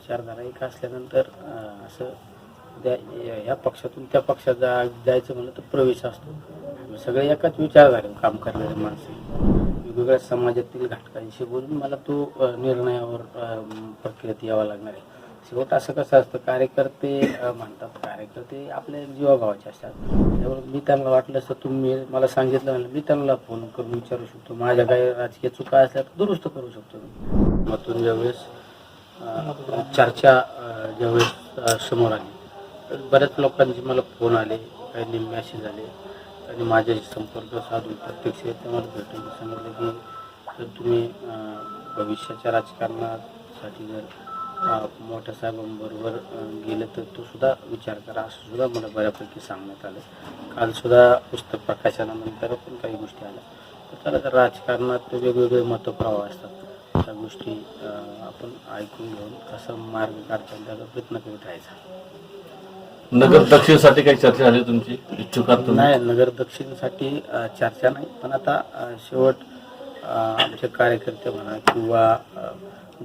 विचारधारा एक असल्यानंतर असं त्या ह्या पक्षातून त्या पक्षात जा जायचं म्हणलं तर प्रवेश असतो. सगळे एकाच विचारधारेवर काम करणारे माणसं वेगवेगळ्या समाजातील घटकांशी बोलून मला तो निर्णयावर प्रक्रियेत यावं लागणार आहे. शेवट असं कसं असतं कार्यकर्ते म्हणतात कार्यकर्ते आपल्या जीवाभावाचे असतात. त्यामुळे मी त्यांना वाटलं असं तुम्ही मला सांगितलं म्हणलं मी त्यांना फोन करून विचारू शकतो. माझ्या काही राजकीय चुका असल्या तर दुरुस्त करू शकतो. मग तुम्ही ज्यावेळेस चर्चा ज्यावेळेस समोर आली. बऱ्याच लोकांचे मला फोन आले काही मॅसेज आले आणि माझ्याशी संपर्क साधून प्रत्यक्ष ते मला भेटून सांगितलं की जर तुम्ही भविष्याच्या राजकारणासाठी जर मोठ्या साहेबांबरोबर गेलं तर तो सुद्धा विचार करा. असं सुद्धा मला बऱ्यापैकी सांगण्यात आलं. कालसुद्धा पुस्तक प्रकाशनानंतर पण काही गोष्टी आल्या. तर त्याला तर राजकारणात वेगवेगळे मतप्रवाह असतात. त्या गोष्टी आपण ऐकून घेऊन कसा मार्ग काढता येईल त्याचा प्रयत्न करीत राहायचा. नगर दक्षिणसाठी काही चर्चा झाली तुमची? इच्छुक नाही नगर दक्षिणसाठी चर्चा नाही. पण आता शेवट आमचे कार्यकर्ते म्हणा किंवा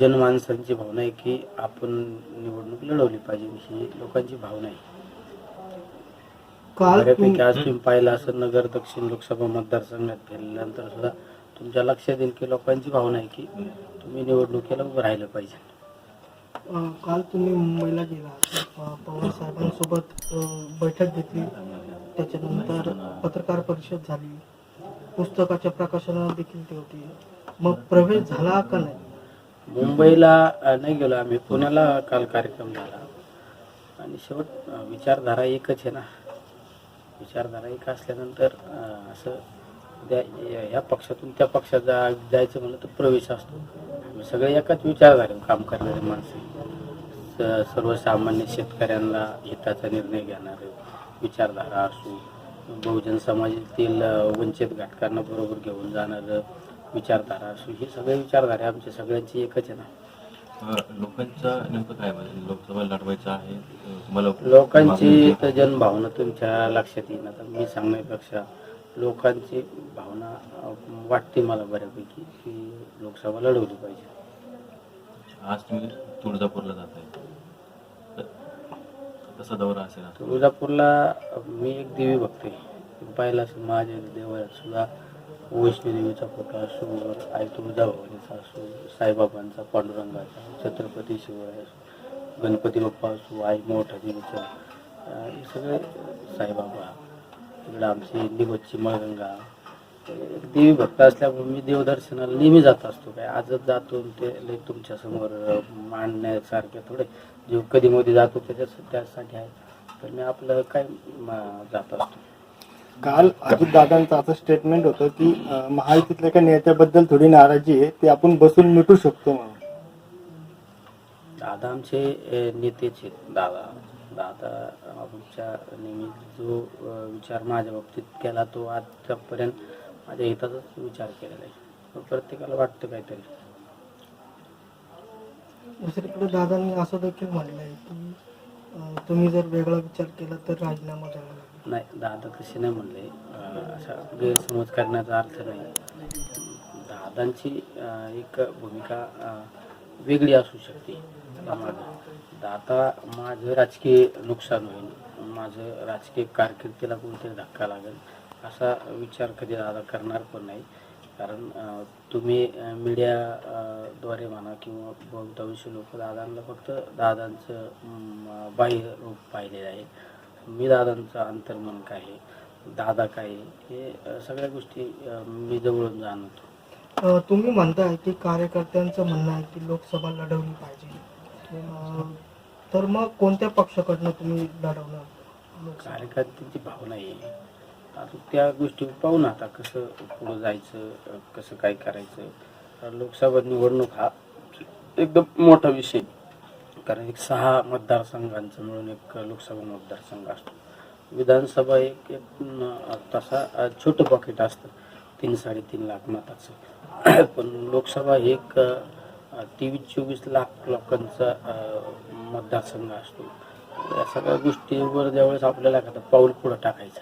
जनमानसांची भावना आहे की आपण निवडणूक लढवली पाहिजे ही लोकांची भावना आहे. काल बऱ्यापैकी आज तुम्ही पाहिलं असं नगर दक्षिण लोकसभा मतदारसंघात फिरल्यानंतर सुद्धा तुमच्या लक्षात येईल की लोकांची भावना आहे की तुम्ही निवडणुकीला उभं राहिलं पाहिजे. अं, काल तुम्ही मुंबईला गेला अं, पवार साहेबांसोबत अं, बैठक घेतली. त्याच्यानंतर पत्रकार परिषद झाली. पुस्तकाच्या प्रकाशनाला देखील ते होती. मग प्रवेश झाला का नाही? मुंबईला अ, नाही गेलो आम्ही. पुण्याला काल कार्यक्रम झाला. आणि शेवट अ, विचारधारा एकच आहे ना. विचारधारा एक असल्यानंतर अ, असं त्या ह्या पक्षातून त्या पक्षात जा जायचं म्हणलं तर प्रवेश असतो. सगळे एकाच विचारधारेवर काम करणारे माणसं सर्वसामान्य शेतकऱ्यांना हिताचा निर्णय घेणारे विचारधारा असो बहुजन समाजातील वंचित घटकांना बरोबर घेऊन जाणारं विचारधारा असो ही सगळे विचारधारा आमच्या सगळ्यांची एकच आहे ना. लोकांचा नेमकं काय म्हणजे लोकसभा लढवायचं आहे तुम्हाला लोकांची तर जनभावना तुमच्या लक्षात येईल आता मी सांगण्यापेक्षा लोकांची भावना वाटते मला बऱ्यापैकी की लोकसभा लढवली पाहिजे. आज तुम्ही तुळजापूरला जात आहे कसा दौरा असेल? तुळजापूरला मी एक देवी बघते पाहिलं असं माझ्या देवळात सुद्धा वैष्णोदेवीचा फोटो असो आई तुळजाभवानीचा असो साईबाबांचा पांडुरंगाचा छत्रपती शिवराय असो गणपती बाप्पा असो आई मोठा देवीचा हे सगळे साईबाबा. इकडं आमची निगोजची मळगंगा. देवी भक्त असल्यामुळे मी देवदर्शनाला नेहमी जात असतो. काय आजच जातो ते लई तुमच्यासमोर मांडण्यासारखे थोडे जे कधी मध्ये जातो त्याच्या त्यासाठी आहे. तर मी आपलं काय जात असतो. काल अजितदादांचं असं स्टेटमेंट होतं की महायुतीतल्या एका नेत्याबद्दल थोडी नाराजी आहे ते आपण बसून मिटू शकतो म्हणून. दादा आमचे नेतेच दादा. दादा आमच्या नेहमी जो विचार माझ्या बाबतीत केला तो आजपर्यंत माझ्या हिताचाच विचार केलेला आहे. प्रत्येकाला वाटतं काहीतरी. दुसरीकडे दादांनी असं देखील म्हणलं आहे की तुम्ही जर वेगळा विचार केला तर राजीनामा द्यावा लागेल. नाही दादा तसे नाही म्हणले. असा गैरसमज करण्याचा अर्थ नाही. दादांची एक भूमिका वेगळी असू शकते. आता दादा माझं राजकीय नुकसान होईल. माझं राजकीय कारकिर्दीला कोणतरी धक्का लागेल असा विचार कधी दादा करणार पण नाही. कारण तुम्ही मीडियाद्वारे म्हणा किंवा बहुतांशी लोक दादांना फक्त दादांचं बाह्य रूप पाहिलेलं आहे. मी दादांचं अंतर्मन काय आहे? दादा काय आहे? हे सगळ्या गोष्टी मी जवळून जाणवतो तुम्ही म्हणताय की कार्यकर्त्यांचं म्हणणं आहे की लोकसभा लढवली पाहिजे. तर मग कोणत्या पक्षाकडनं तुम्ही लढवणार कार्यकर्त्यांची भावना आहे. आता त्या गोष्टी पाहू ना आता कसं पुढं जायचं कसं काय करायचं. लोकसभा निवडणूक हा एकदम मोठा विषय कारण एक सहा मतदारसंघांचं मिळून एक लोकसभा मतदारसंघ असतो. विधानसभा एक तसा छोटं पॉकेट असतं. तीन साडेतीन लाख मताचं. पण लोकसभा एक तेवीस चोवीस लाख लोकांचा मतदारसंघ असतो. या सगळ्या गोष्टीवर ज्यावेळेस आपल्याला एखादं पाऊल पुढं टाकायचं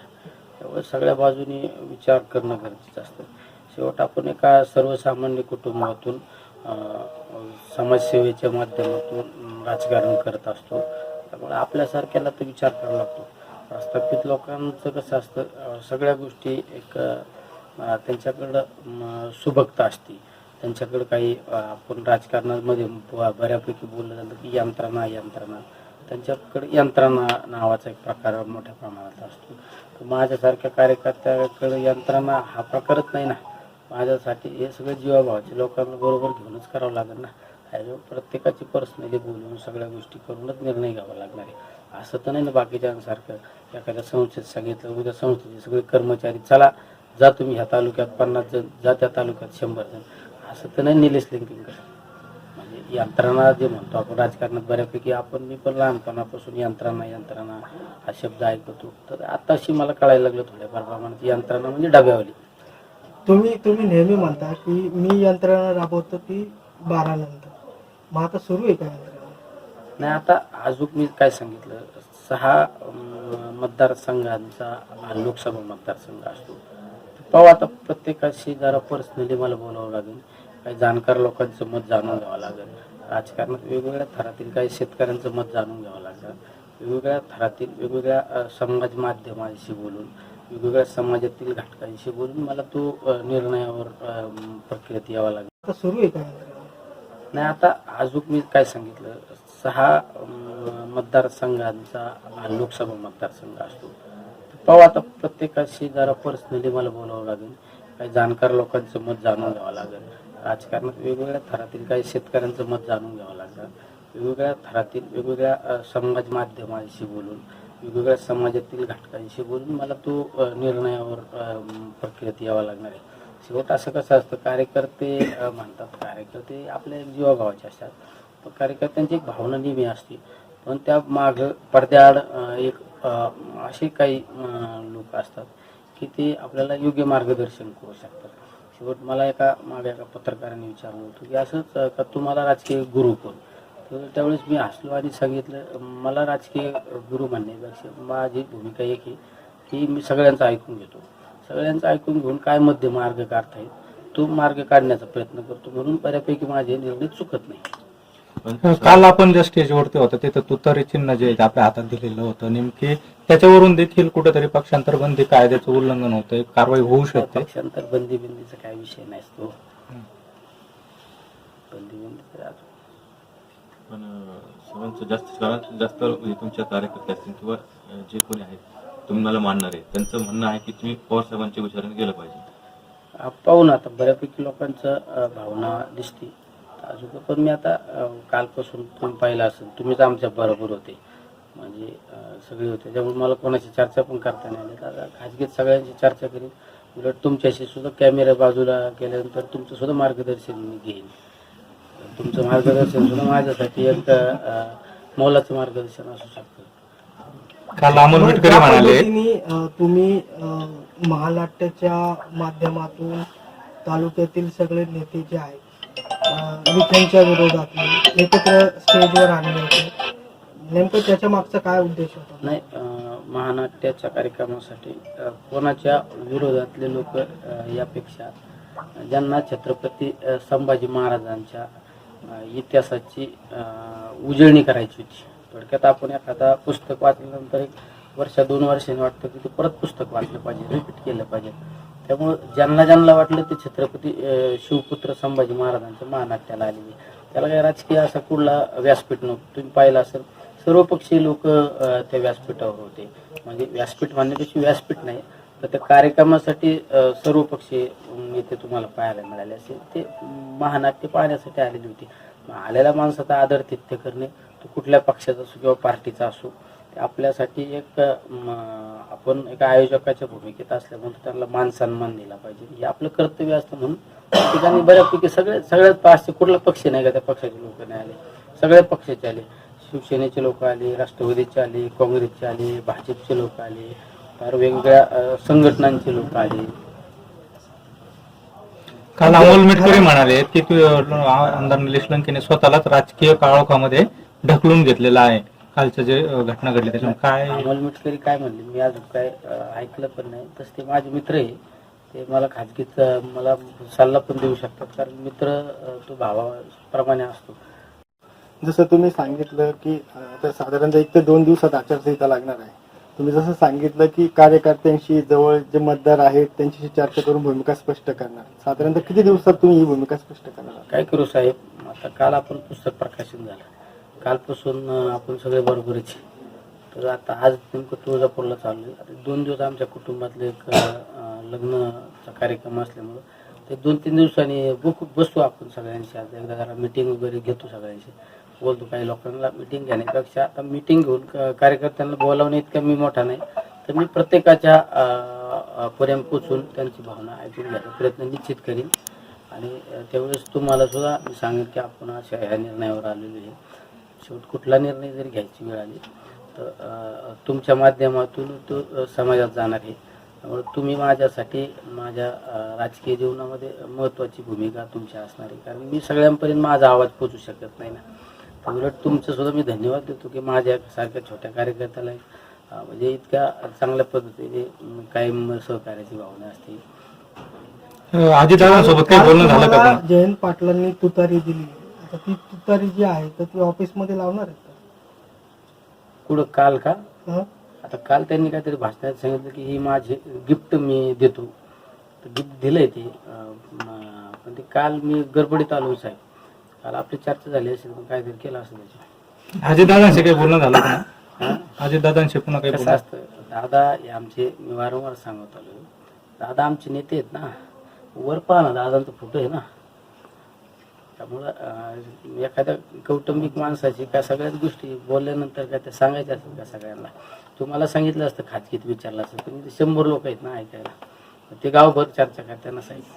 त्यावेळेस सगळ्या बाजूनी विचार करणं गरजेचं असतं. शेवट आपण एका सर्वसामान्य कुटुंबातून समाजसेवेच्या माध्यमातून राजकारण करत असतो. त्यामुळे आपल्यासारख्याला तर विचार करावा लागतो. प्रस्थापित लोकांचं कसं असतं सगळ्या गोष्टी एक त्यांच्याकडं अं, सुबकता असते. त्यांच्याकडं काही आपण राजकारणामध्ये ब- बऱ्यापैकी बोललं जातं की यंत्रणा यंत्रणा. त्यांच्याकडे यंत्रणा नावाचा एक प्रकार मोठ्या प्रमाणात असतो. तर माझ्यासारख्या कार्यकर्त्याकडे यंत्रणा हा प्रकारच नाही ना. माझ्यासाठी हे सगळं जीवाभावाचे लोकांना बरोबर घेऊनच करावं लागेल ना. प्रत्येकाची पर्सनली बोलून सगळ्या गोष्टी करूनच निर्णय घ्यावा लागणार आहे. असं तर नाही ना बाकीच्यांसारखं. एखाद्या संस्थेत सांगितलं उद्या संस्थेचे सगळे कर्मचारी चला जा तुम्ही ह्या तालुक्यात पन्नास जण जा त्या तालुक्यात शंभर जण. असं तर नाही निलेश लिंकिंग म्हणजे यंत्रणा जे म्हणतो आपण राजकारणात बऱ्यापैकी आपण मी पण लहानपणापासून यंत्रणा यंत्रणा हा शब्द ऐकतो. तर आताशी मला कळायला लागलं थोड्याफार प्रमाणात यंत्रणा म्हणजे डब्यावली. तुम्ही तुम्ही नेहमी म्हणता की मी यंत्रणा राबवतो ती बारा नंतर मग आता सुरू आहे का यंत्रणा? नाही आता अजून मी काय सांगितलं? सहा मतदारसंघांचा लोकसभा मतदारसंघ असतो. पाहू आता प्रत्येकाशी जरा पर्सनली मला बोलावं लागेल. काही जाणकार लोकांचं मत जाणून घ्यावं लागेल. राजकारणात वेगवेगळ्या थरातील काही शेतकऱ्यांचं मत जाणून घ्यावं लागेल. वेगवेगळ्या थरातील वेगवेगळ्या समाज माध्यमांशी बोलून वेगवेगळ्या समाजातील घटकांशी बोलून मला तो निर्णयावर प्रक्रियेत यावं लागेल. आता सुरू आहे का? नाही आता अजून मी काय सांगितलं? सहा मतदारसंघांचा लोकसभा मतदारसंघ असतो. पाहू आता प्रत्येकाशी जरा पर्सनली मला बोलावं लागेल. काही जाणकार लोकांचं मत जाणून घ्यावं लागेल. राजकारणात वेगवेगळ्या थरातील काही शेतकऱ्यांचं मत जाणून घ्यावं लागतं वेगवेगळ्या थरातील वेगवेगळ्या समाज माध्यमांशी बोलून वेगवेगळ्या समाजातील घटकांशी बोलून मला तो निर्णयावर प्रक्रियेत यावं लागणार आहे. शेवट असं कसं असतं कार्यकर्ते म्हणतात कार्यकर्ते आपल्या एक जीवाभावाचे असतात. पण कार्यकर्त्यांची एक भावना नेहमी असते. पण त्या माग पडद्याआड एक असे काही लोक असतात की ते आपल्याला योग्य मार्गदर्शन करू शकतात. शेवट मला एका मागे एका पत्रकाराने विचारलं होतं की असंच का तुम्हाला राजकीय गुरु कोण? तर त्यावेळेस मी हसलो आणि सांगितलं मला राजकीय गुरु म्हणण्यापेक्षा माझी भूमिका एक आहे की मी सगळ्यांचं ऐकून घेतो. सगळ्यांचं ऐकून घेऊन काय मध्य मार्ग काढता येईल? तो मार्ग काढण्याचा प्रयत्न करतो. म्हणून बऱ्यापैकी माझे निर्णय चुकत नाही. पण काल आपण ज्या स्टेजवरती होतो तिथं तुतारी चिन्ह जे आहे ते आपल्या हातात दिलेलं होतं. नेमकी त्याच्यावरून देखील कुठेतरी पक्षांतर बंदी कायद्याचं उल्लंघन होतंय कारवाई होऊ शकते. पक्षांतर बंदी बिंदीचा काय विषय नसतो बंदी बिंदी अजून पण सर्वांचं जास्त जास्त म्हणजे तुमच्या कार्यकर्ते असतील किंवा जे कोणी आहेत तुम्हाला मानणारे त्यांचं म्हणणं आहे की तुम्ही पवार साहेबांच्या विचाराने गेलं पाहिजे. अं, पाहू ना आता बऱ्यापैकी लोकांचं भावना दिसते अजून पण मी आता कालपासून तुम्ही पाहिलं असेल तुम्हीच आमच्या बरोबर होते. म्हणजे सगळे होते. त्यामुळे मला कोणाची चर्चा पण करता नाही आली. आता खाजगीत सगळ्यांची चर्चा करीन. उलट तुमच्याशी सुद्धा कॅमेरा बाजूला केल्यानंतर तुमचं सुद्धा मार्गदर्शन मी घेईन. तुमचं मार्गदर्शन सुद्धा माझ्यासाठी एक मोलाचं मार्गदर्शन असू शकतं. काल अमोल मिटकरी म्हणाले तुम्ही महानाट्याच्या माध्यमातून तालुक्यातील सगळे नेते जे आहेत अं, विरोधात एकत्र स्टेजवर आणले होते नेमकं त्याच्या मागचा काय उद्देश होता? नाही अं, महानाट्याच्या कार्यक्रमासाठी अं, कोणाच्या विरोधातले लोक यापेक्षा ज्यांना छत्रपती अं, संभाजी महाराजांच्या अं, इतिहासाची अं, उजळणी करायची होती. थोडक्यात आपण एखादा पुस्तक वाचल्यानंतर एक वर्षा दोन वर्षांनी वाटतं की ते परत पुस्तक वाचलं पाहिजे रिपीट केलं पाहिजे. त्यामुळं ज्यांना ज्यांना वाटलं ते छत्रपती अं, शिवपुत्र संभाजी महाराजांच्या मानात त्याला आलेली त्याला काही राजकीय असा कुठला व्यासपीठ नव्हतं. तुम्ही पाहिलं असेल सर्वपक्षीय लोक त्या व्यासपीठावर होते. म्हणजे व्यासपीठ म्हणण्यापेक्षा व्यासपीठ नाही तर त्या कार्यक्रमासाठी अ, सर्वपक्षीय नेते तुम्हाला पाहायला मिळाले असेल. ते महानाट्य पाहण्यासाठी आलेली होती. मग आलेल्या माणसाचा आदर तिथ्य करणे तो कुठल्या पक्षाचा असो किंवा पार्टीचा असो आपल्यासाठी एक आपण एका आयोजकाच्या भूमिकेत असल्यामुळे त्यांना मान सन्मान दिला पाहिजे. हे आपलं कर्तव्य असतं म्हणून त्या ठिकाणी बऱ्यापैकी सगळे सगळ्यात पाचशे कुठला पक्ष नाही का? त्या पक्षाचे लोक नाही आले. सगळ्या पक्षाचे आले. शिवसेनेचे लोक आले राष्ट्रवादीचे आले काँग्रेसचे आले भाजपचे लोक आले फार वेगवेगळ्या संघटनांचे लोक आले. काल अमोल मिटकरी म्हणाले की तू आमदार निलेश लंकेने स्वतःलाच राजकीय काळोखामध्ये ढकलून घेतलेला आहे. कालचं जे घटना घडली त्याच्यामुळे काय अमोल मिटकरी काय म्हणले? मी अजून काय अ, ऐकलं पण नाही. तसं ते माझे मित्र आहे. ते मला खाजगीत अं, मला सल्ला पण देऊ शकतात. कारण मित्र अं, तो भावाप्रमाणे असतो. जसं तुम्ही सांगितलं की अं, आता साधारणतः एक ते दोन दिवसात आचारसंहिता लागणार आहे. तुम्ही जसं सांगितलं की कार्यकर्त्यांशी जवळ जे मतदार आहेत त्यांच्याशी चर्चा करून भूमिका स्पष्ट करणार. साधारणतः किती दिवसात तुम्ही ही भूमिका स्पष्ट करणार? काय करू साहेब? आता काल आपण पुस्तक प्रकाशन झालं. कालपासून आपण सगळे बरोबरच तर आता आज नेमकं तुळजापूरला चालू आहे आता दोन दिवस आमच्या कुटुंबातले एक लग्नाचा कार्यक्रम असल्यामुळं ते दोन तीन दिवसांनी बघू बसू आपण सगळ्यांशी. आता एकदा जरा मिटिंग वगैरे घेतो सगळ्यांशी. बोलतो काही लोकांना मिटिंग घेण्यापेक्षा आता मिटिंग घेऊन क- कार्यकर्त्यांना बोलावणे इतका मी मोठा नाही. तर मी प्रत्येकाच्या पर्यंत पोचून त्यांची भावना ऐकून घ्यायचा प्रयत्न निश्चित करीन. आणि त्यावेळेस तुम्हाला सुद्धा मी सांगेन की आपण अशा ह्या निर्णयावर आलेलो आहे. शेवट कुठला निर्णय जरी घ्यायची वेळ आली तर तुमच्या माध्यमातून तो समाजात जाणार आहे. त्यामुळे तुम्ही माझ्यासाठी माझ्या राजकीय जीवनामध्ये महत्त्वाची भूमिका तुमची असणार आहे. कारण मी सगळ्यांपर्यंत माझा आवाज पोचू शकत नाही ना. तर उलट तुमचं सुद्धा मी धन्यवाद देतो की माझ्या सारख्या छोट्या कार्यकर्त्याला म्हणजे इतक्या चांगल्या पद्धतीने कायम सहकार्याची भावना असते. अजितदादांसोबत काही बोलणं झालं का तुम्हाला पण? जयंत पाटलांनी तुतारी दिली. आता ती तुतारी जी आहे तर ती ऑफिसमध्ये लावणार आहे कुठं काल का? हं? आता काल त्यांनी काहीतरी भाषणात सांगितलं की ही माझी गिफ्ट मी देतो. तर गिफ्ट दिलंय ते. अं, म- पण ते काल मी गडबडीत आलो साहेब. काल आपली चर्चा झाली असेल पण काहीतरी केलं असेल त्याच्या अजितदादांशी काही बोलणं झालं का? अजितदादांशी पुन्हा काही कसं बोलणं? असतं दादा हे आमचे मी वारंवार सांगत आलो दादा आमचे नेते आहेत ना. वर पहा ना दादांचा फोटो आहे ना. त्यामुळं एखाद्या कौटुंबिक माणसाची का सगळ्याच गोष्टी बोलल्यानंतर काय त्या सांगायच्या असतील का सगळ्यांना? तुम्हाला सांगितलं असतं खाजगीत विचारलं असतं. तुम्ही शंभर लोक आहेत ना ऐकायला. ते गावभर चर्चा करताना सांगितलं.